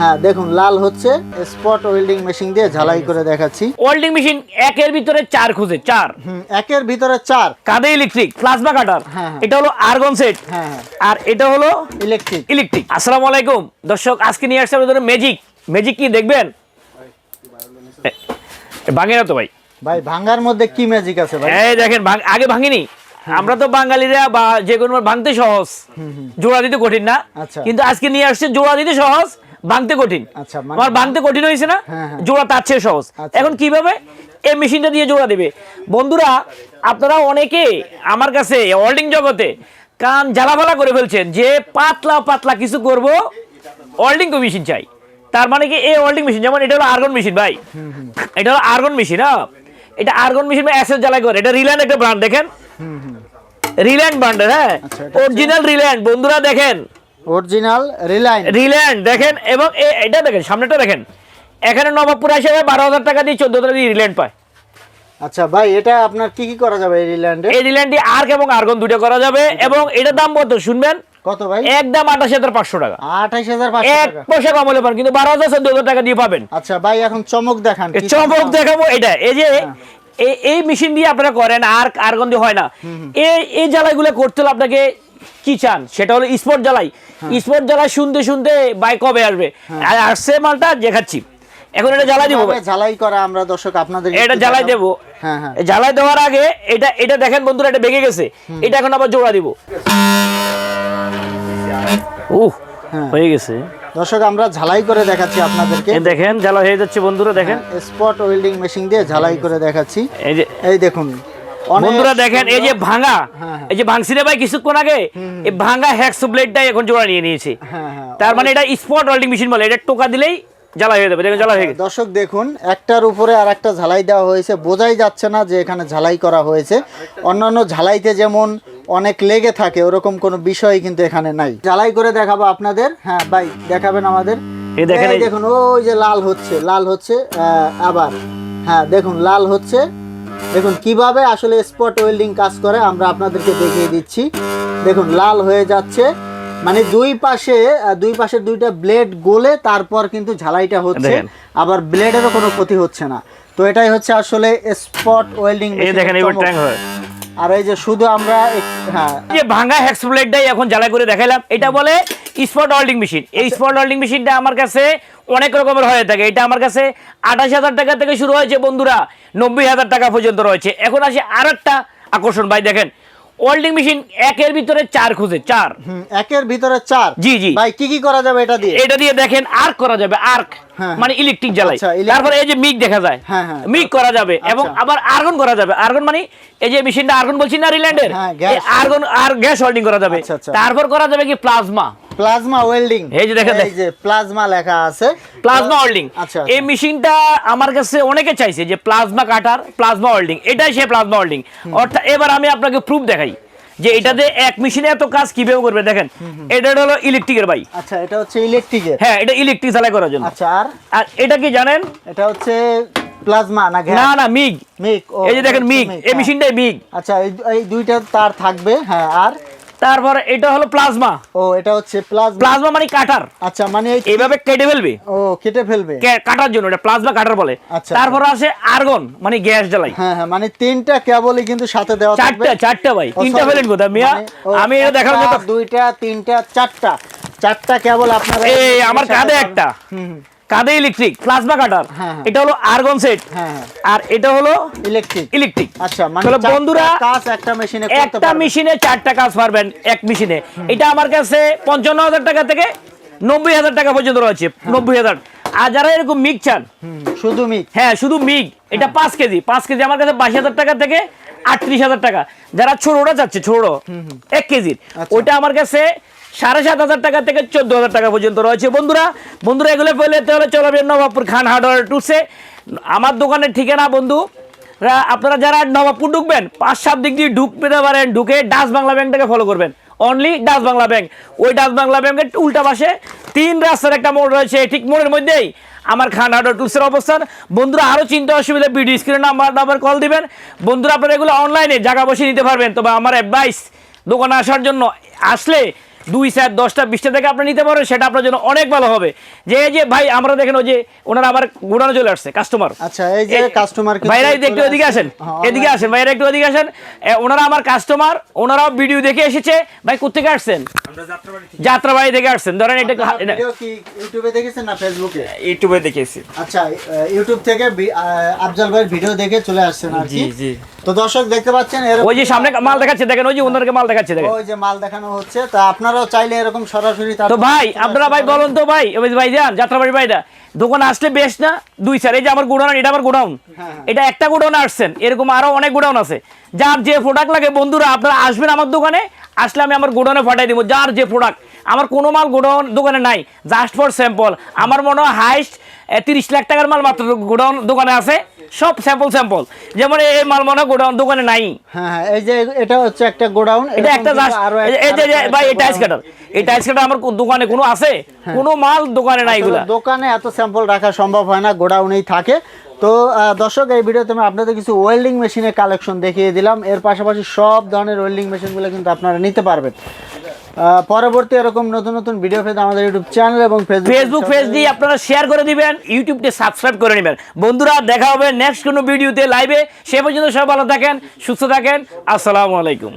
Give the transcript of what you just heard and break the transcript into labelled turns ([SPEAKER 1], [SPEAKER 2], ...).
[SPEAKER 1] হ্যাঁ দেখুন লাল হচ্ছে স্পট ওয়েল্ডিং মেশিন দিয়ে ঝালাই করে দেখাচ্ছি।
[SPEAKER 2] ওয়েল্ডিং মেশিন একের ভিতরে চার খুঁজে চার।
[SPEAKER 1] একের ভিতরে চার।
[SPEAKER 2] কাঁদে ইলেকট্রিক প্লাজমা কাটার
[SPEAKER 1] হ্যাঁ, হ্যাঁ।
[SPEAKER 2] এটা হলো আর্গন সেট
[SPEAKER 1] হ্যাঁ হ্যাঁ।
[SPEAKER 2] আর এটা হলো
[SPEAKER 1] ইলেকট্রিক
[SPEAKER 2] ইলেকট্রিক আসসালামু আলাইকুম। দর্শক আজকে নিয়ে আসছে আমাদের ম্যাজিক ম্যাজিক কি দেখবেন? ভাঙে না তো ভাই?
[SPEAKER 1] ভাই ভাঙ্গার মধ্যে কি ম্যাজিক আছে ভাই?
[SPEAKER 2] এই দেখেন আগে ভাঙিনি। আমরা তো বাঙালিরা বা যে কোনো ভাঙতে সহজ। জোড়া দিতে কঠিন না।
[SPEAKER 1] আচ্ছা।
[SPEAKER 2] কিন্তু আজকে নিয়ে আসছে জোড়া দিতে সহজ ভাঙতে কঠিন।
[SPEAKER 1] আচ্ছা, মানে-
[SPEAKER 2] আমার ভাঙতে কঠিন হয়েছে না
[SPEAKER 1] হ্যাঁ, হ্যাঁ।
[SPEAKER 2] জোড়া তার চেয়ে সহজ।
[SPEAKER 1] আচ্ছা।
[SPEAKER 2] এখন কীভাবে? এই মেশিনটা দিয়ে জোড়া দেবে। বন্ধুরা আপনারা অনেকে আমার কাছে ওয়েল্ডিং জগতে কান জ্বালাফালা করে ফেলছেন যে পাতলা পাতলা কিছু করব ওয়েল্ডিং মেশিন চাই। তার মানে কি এই ওয়েল্ডিং মেশিন যেমন এটা হলো আর্গন মেশিন ভাই। এটা হলো আর্গন মেশিন হ্যাঁ? এটা আর্গন মেশিন বা অ্যাসেস জ্বালাই করে। এটা রিল্যান্ড একটা ব্র্যান্ড দেখেন? রিল্যান্ড ব্র্যান্ডের হ্যাঁ?
[SPEAKER 1] আচ্ছা,
[SPEAKER 2] অরিজিনাল রিল্যান্ড বন্ধুরা দেখেন।
[SPEAKER 1] অরিজিনাল রিলায়েন্স
[SPEAKER 2] রিল্যান্ড দেখেন এবং এটা দেখেন সামনেটা দেখেন। এখানে নবাবপুর হিসেবে বারো হাজার টাকা দিয়ে চোদ্দ টাকা দিয়ে রিল্যান্ড পায়।
[SPEAKER 1] আচ্ছা ভাই এটা আপনার কি কি করা যাবে এই রিল্যান্ডে
[SPEAKER 2] এই রিল্যান্ডটি আর্ক এবং আর্গন দুটো করা যাবে এবং এটার দাম কত শুনবেন?
[SPEAKER 1] কত ভাই?
[SPEAKER 2] একদম আঠাশ হাজার পাঁচশো টাকা।
[SPEAKER 1] আঠাইশ হাজার পাঁচশো
[SPEAKER 2] এক পয়সা কম হলে পান কিন্তু বারো হাজার চোদ্দ হাজার টাকা দিয়ে পাবেন।
[SPEAKER 1] আচ্ছা ভাই এখন চমক দেখান
[SPEAKER 2] চমক দেখাবো এটা এই যে এই মেশিন দিয়ে আপনারা করেন আর আর্গন দিয়ে হয় না। এই এই জ্বালাইগুলো করতে হলে আপনাকে কি চান? সেটা হলো স্পট জ্বালাই। স্পট জ্বালাই শুনতে শুনতে বাইক কবে আসবে? আর আসছে মালটা দেখাচ্ছি এখন এটা জ্বালাই দিব।
[SPEAKER 1] জ্বালাই করা আমরা দর্শক আপনাদের
[SPEAKER 2] এটা জ্বালাই। দেবো।
[SPEAKER 1] হ্যাঁ হ্যাঁ।
[SPEAKER 2] জ্বালাই দেওয়ার আগে এটা এটা দেখেন বন্ধুরা এটা বেগে গেছে। এটা এখন আবার জোড়া দিব। উহ
[SPEAKER 1] হ্যাঁ।
[SPEAKER 2] হয়ে গেছে।
[SPEAKER 1] দর্শক আমরা ঝালাই করে দেখাচ্ছি আপনাদেরকে।
[SPEAKER 2] দেখেন ঝালাই হয়ে যাচ্ছে বন্ধুরা দেখেন।
[SPEAKER 1] স্পট ওয়েল্ডিং মেশিন দিয়ে ঝালাই করে দেখাচ্ছি।
[SPEAKER 2] এই যে
[SPEAKER 1] এই দেখুন
[SPEAKER 2] বন্ধুরা দেখেন এই যে ভাঙা
[SPEAKER 1] হ্যাঁ, হ্যাঁ।
[SPEAKER 2] এই যে ভাঙছি রে ভাই কিছুক্ষণ আগে এই ভাঙা হ্যাক্স ব্লেডটাই এখন জোড়া নিয়ে নিয়েছে।
[SPEAKER 1] হ্যাঁ
[SPEAKER 2] তার মানে এটা স্পট ওয়েল্ডিং মেশিন বলে এটা টোকা দিলেই জ্বালা হয়ে যাবে দেখেন জ্বালা হয়ে গেছে।
[SPEAKER 1] দর্শক দেখুন একটার উপরে আর একটা ঝালাই দেওয়া হয়েছে। বোঝাই যাচ্ছে না যে এখানে ঝালাই করা হয়েছে। অন্যান্য ঝালাইতে যেমন অনেক লেগে থাকে ওরকম কোনো বিষয় কিন্তু এখানে নাই। ঝালাই করে দেখাবো আপনাদের। হ্যাঁ ভাই দেখাবেন আমাদের।
[SPEAKER 2] এই দেখেন
[SPEAKER 1] দেখুন ওই যে লাল হচ্ছে লাল হচ্ছে আবার। হ্যাঁ দেখুন লাল হচ্ছে। দেখুন কীভাবে আসলে স্পট ওয়েল্ডিং কাজ করে আমরা আপনাদেরকে দেখিয়ে দিচ্ছি। দেখুন লাল হয়ে যাচ্ছে। মানে দুই পাশে দুই পাশে দুইটা ব্লেড গোলে তারপর কিন্তু ঝালাইটা হচ্ছে। আবার ব্লেডেরও কোনো ক্ষতি হচ্ছে না। তো এটাই হচ্ছে আসলে স্পট ওয়েল্ডিং
[SPEAKER 2] এই দেখেন এবার ট্যাং হয়।
[SPEAKER 1] আর এই যে শুধু আমরা হ্যাঁ।
[SPEAKER 2] যে ভাঙা হ্যাক্স ব্লেডটাই এখন জ্বালাই করে দেখাইলাম এটা বলে স্পট ওয়েল্ডিং মেশিন এই স্পট ওয়েল্ডিং মেশিনটা আমার কাছে অনেক রকমের হয়ে থাকে। এটা আমার কাছে আঠাশ হাজার টাকা থেকে শুরু হয়েছে বন্ধুরা নব্বই হাজার টাকা পর্যন্ত রয়েছে। এখন আসে আর একটা আকর্ষণ। ভাই দেখেন ওয়েল্ডিং মেশিন একের ভিতরে চার খুঁজে চার
[SPEAKER 1] একের ভিতরে চার
[SPEAKER 2] জি, জি।
[SPEAKER 1] ভাই কি কি করা যাবে এটা দিয়ে
[SPEAKER 2] এটা দিয়ে দেখেন আর্ক করা যাবে আর্ক
[SPEAKER 1] হ্যাঁ।
[SPEAKER 2] মানে ইলেকট্রিক জ্বালাই
[SPEAKER 1] তারপর
[SPEAKER 2] তারপরে এই যে মিক দেখা যায়
[SPEAKER 1] হ্যাঁ, হ্যাঁ।
[SPEAKER 2] মিক করা যাবে এবং
[SPEAKER 1] আচ্ছা।
[SPEAKER 2] আবার আর্গন করা যাবে আর্গন মানে এই যে মেশিনটা আর্গন বলছি না রিল্যান্ডের
[SPEAKER 1] হ্যাঁ।
[SPEAKER 2] আর্গন আর গ্যাস হোল্ডিং করা যাবে
[SPEAKER 1] আচ্ছা, আচ্ছা।
[SPEAKER 2] তারপর করা যাবে কি প্লাজমা
[SPEAKER 1] প্লাজমা ওয়েল্ডিং
[SPEAKER 2] এই যে দেখেন,
[SPEAKER 1] এই যে প্লাজমা লেখা আছে।
[SPEAKER 2] প্লাজমা ওয়েল্ডিং
[SPEAKER 1] আচ্ছা
[SPEAKER 2] এই মেশিনটা আমার কাছে অনেকে চাইছে যে প্লাজমা কাটার প্লাজমা ওয়েল্ডিং এটাই সে প্লাজমা ওয়েল্ডিং অর্থাৎ এবার আমি আপনাকে প্রুফ দেখাই যে এটাতে এক মেশিনে এত কাজ কীভাবে করবে দেখেন। এটা হলো ইলেকট্রিকের ভাই।
[SPEAKER 1] আচ্ছা এটা হচ্ছে ইলেকট্রিকের
[SPEAKER 2] হ্যাঁ এটা ইলেকট্রিক চালাই করার জন্য।
[SPEAKER 1] আচ্ছা আর?
[SPEAKER 2] এটা কি জানেন?
[SPEAKER 1] এটা হচ্ছে প্লাজমা না
[SPEAKER 2] না না মিগ এই যে দেখেন মিগ এই
[SPEAKER 1] হ্যাঁ।
[SPEAKER 2] মেশিনটাই মিগ
[SPEAKER 1] আচ্ছা এই দুইটা তার থাকবে হ্যাঁ আর?
[SPEAKER 2] তারপর এটা হলো প্লাজমা।
[SPEAKER 1] ও এটা হচ্ছে প্লাজমা।
[SPEAKER 2] প্লাজমা মানে কাটার
[SPEAKER 1] আচ্ছা মানে
[SPEAKER 2] এইভাবে কেটে ফেলবে।
[SPEAKER 1] ও কেটে ফেলবে।
[SPEAKER 2] কাটার জন্য এটা প্লাজমা কাটার বলে।
[SPEAKER 1] আচ্ছা,
[SPEAKER 2] তারপর আছে আর্গন মানে গ্যাস জ্বালাই।
[SPEAKER 1] হ্যাঁ হ্যাঁ মানে তিনটা কেবলই কিন্তু সাথে দেওয়া থাকবে।
[SPEAKER 2] চারটা চারটা ভাই তিনটা ফেলেন কোথায় মিয়া?
[SPEAKER 1] মানে,
[SPEAKER 2] আমি এটা দেখার
[SPEAKER 1] দুইটা তিনটা চারটা। চারটা কেবল আপনারা
[SPEAKER 2] এই আমার কাঁধে একটা।
[SPEAKER 1] হুম।
[SPEAKER 2] কাঁধে ইলেকট্রিক প্লাজমা কাটার
[SPEAKER 1] হ্যাঁ, হ্যাঁ।
[SPEAKER 2] এটা হলো আর্গন সেট
[SPEAKER 1] হ্যাঁ হ্যাঁ।
[SPEAKER 2] আর এটা হলো
[SPEAKER 1] ইলেকট্রিক
[SPEAKER 2] ইলেকট্রিক
[SPEAKER 1] আচ্ছা মানে
[SPEAKER 2] বন্ধুরা
[SPEAKER 1] কাজ একটা মেশিনে করতে
[SPEAKER 2] একটা মেশিনে চারটা কাজ পারবেন এক মেশিনে এটা আমার কাছে পঞ্চান্ন হাজার টাকা থেকে নব্বই হাজার টাকা পর্যন্ত রয়েছে। নব্বই হাজার আর যারা এরকম মিক চান
[SPEAKER 1] শুধু মিক
[SPEAKER 2] হ্যাঁ শুধু মিগ। এটা পাঁচ কেজি। পাঁচ কেজি আমার কাছে বাইশ হাজার টাকা থেকে আটত্রিশ হাজার টাকা। যারা ছোটটা চাচ্ছে ছোট এক কেজির।
[SPEAKER 1] আচ্ছা।
[SPEAKER 2] ওইটা আমার কাছে সাড়ে সাত হাজার টাকা থেকে চোদ্দ হাজার টাকা পর্যন্ত রয়েছে। বন্ধুরা বন্ধুরা, এগুলো পেলে তাহলে চলাবেন নবাবপুর খান হার্ডওয়ার টুসে আমার দোকানের ঠিকানা বন্ধু আপনারা যারা নবাবপুর ঢুকবেন, পাঁচ সাত দিক দিয়ে ঢুক পেতে পারেন, ঢুকে ডাস বাংলা ব্যাংকটাকে ফলো করবেন। Only Dutch Bangla bank. ওই ডাস বাংলা ব্যাংকের উল্টা পাশে তিন রাস্তার একটা মোড় রয়েছে, ঠিক মোড়ের মধ্যেই আমার খান হার্ডওয়ার টুলসের অবস্থান। বন্ধুরা আরও চিন্তা অসুবিধা, ভিডিও স্ক্রিনে নাম্বার নাম্বার কল দিবেন। বন্ধুরা, আপনারা এগুলো অনলাইনে জায়গা বসে নিতে পারবেন। তবে আমার অ্যাডভাইস দোকানে আসার জন্য, আসলে দুই চার দশটা বিশটা থেকে আপনি নিতে পারেন সেটা আপনার জন্য অনেক ভালো হবে। যে এই যে ভাই আমরা দেখেন ওই যে ওনারা আবার গোডানো চলে আসছে কাস্টমার
[SPEAKER 1] আচ্ছা এই যে কাস্টমার
[SPEAKER 2] ভাইরা একটু এদিকে আসেন এদিকে আসেন ভাইরা একটু এদিকে আসেন। ওনারা আমার কাস্টমার ওনারাও ভিডিও দেখে এসেছে। ভাই কোথেকে আসছেন? যাত্রাবাড়ি থেকে। আসছেন। ধরেন এটা
[SPEAKER 1] ইউটিউবে দেখেছেন না ফেসবুকে
[SPEAKER 2] ইউটিউবে দেখেছি।
[SPEAKER 1] আচ্ছা ইউটিউব থেকে আফজাল ভাইয়ের ভিডিও দেখে চলে আসছেন আর কি।
[SPEAKER 2] জি জি।
[SPEAKER 1] তো দর্শক দেখতে পাচ্ছেন
[SPEAKER 2] ওই যে সামনে মাল দেখাচ্ছে দেখেন ওই যে ওনারকে মাল দেখাচ্ছে দেখেন।
[SPEAKER 1] ওই যে মাল দেখানো হচ্ছে তা আপনারাও চাইলে এরকম সরাসরি
[SPEAKER 2] তো ভাই আপনারা ভাই বলুন তো ভাই ওই ভাই যান যাত্রাবাড়ি ভাইটা দোকান আসলে বেশ না? দুই স্যার এই যে আমার গোডাউন এটা আমার গোডাউন।
[SPEAKER 1] হ্যাঁ।
[SPEAKER 2] এটা একটা গোডাউন আসছেন এরকম আরও অনেক গোডাউন আছে। যার যে প্রোডাক্ট লাগে বন্ধুরা আপনারা আসবেন আমার দোকানে আসলে আমি আমার গোডাউনে পাঠাই দিব। যার যে প্রোডাক্ট আমার কোনো মাল গোডাউন দোকানে নাই জাস্ট ফর স্যাম্পল আমার মনে হয় হাইস্ট তিরিশ লাখ টাকার মাল মাত্র গোডাউন দোকানে আছে। সব স্যাম্পল স্যাম্পল যেমন এই মাল মনে হয় গোডাউন দোকানে নাই।
[SPEAKER 1] হ্যাঁ হ্যাঁ এই যে এটা হচ্ছে একটা গোডাউন
[SPEAKER 2] এটা একটা এই যে- ভাই এই টাইস কাটার এই টাইস কাটার আমার দোকানে কোনো আছে? কোনো মাল দোকানে নাই এগুলা।
[SPEAKER 1] দোকানে এত স্যাম্পল রাখা সম্ভব হয় না গোডাউনেই থাকে। তো দর্শক এই ভিডিওতে আমি আপনাদের কিছু ওয়েল্ডিং মেশিনের কালেকশন দেখিয়ে দিলাম। এর পাশাপাশি সব ধরনের ওয়েল্ডিং মেশিনগুলো কিন্তু আপনারা নিতে পারবেন। পরবর্তী এরকম নতুন নতুন ভিডিও পেতে আমাদের ইউটিউব চ্যানেল এবং ফেসবুক
[SPEAKER 2] ফেস পেজ দিয়ে আপনারা শেয়ার করে দিবেন ইউটিউবটি সাবস্ক্রাইব করে নেবেন। বন্ধুরা দেখা হবে নেক্সট কোনো ভিডিওতে লাইভে সে পর্যন্ত সব ভালো থাকেন সুস্থ থাকেন। আসসালামু আলাইকুম।